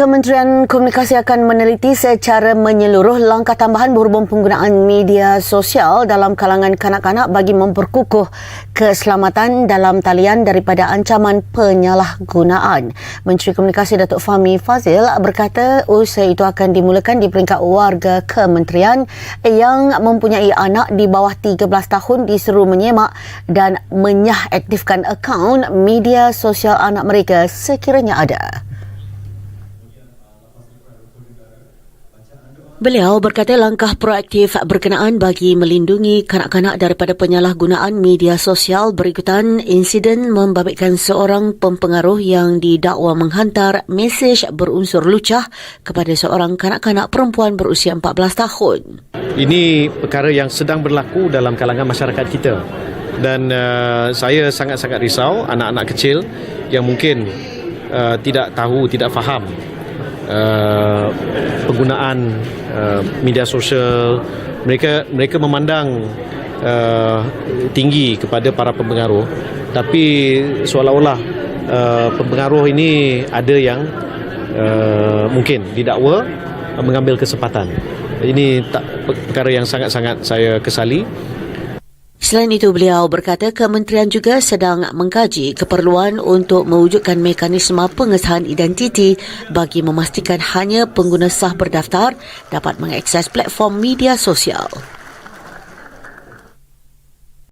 Kementerian Komunikasi akan meneliti secara menyeluruh langkah tambahan berhubung penggunaan media sosial dalam kalangan kanak-kanak bagi memperkukuh keselamatan dalam talian daripada ancaman penyalahgunaan. Menteri Komunikasi Datuk Fahmi Fazil berkata usaha itu akan dimulakan di peringkat warga kementerian yang mempunyai anak di bawah 13 tahun diseru menyemak dan menyah aktifkan akaun media sosial anak mereka sekiranya ada. Beliau berkata langkah proaktif berkenaan bagi melindungi kanak-kanak daripada penyalahgunaan media sosial berikutan insiden membabitkan seorang pempengaruh yang didakwa menghantar mesej berunsur lucah kepada seorang kanak-kanak perempuan berusia 14 tahun. Ini perkara yang sedang berlaku dalam kalangan masyarakat kita dan uh, saya sangat-sangat risau anak-anak kecil yang mungkin uh, tidak tahu, tidak faham uh, penggunaan uh, media sosial mereka mereka memandang uh, tinggi kepada para pempengaruh. Tapi seolah-olah uh, pempengaruh ini ada yang uh, mungkin didakwa uh, mengambil kesempatan. Ini tak perkara yang sangat-sangat saya kesali Selain itu, beliau berkata kementerian juga sedang mengkaji keperluan untuk mewujudkan mekanisme pengesahan identiti bagi memastikan hanya pengguna sah berdaftar dapat mengakses platform media sosial.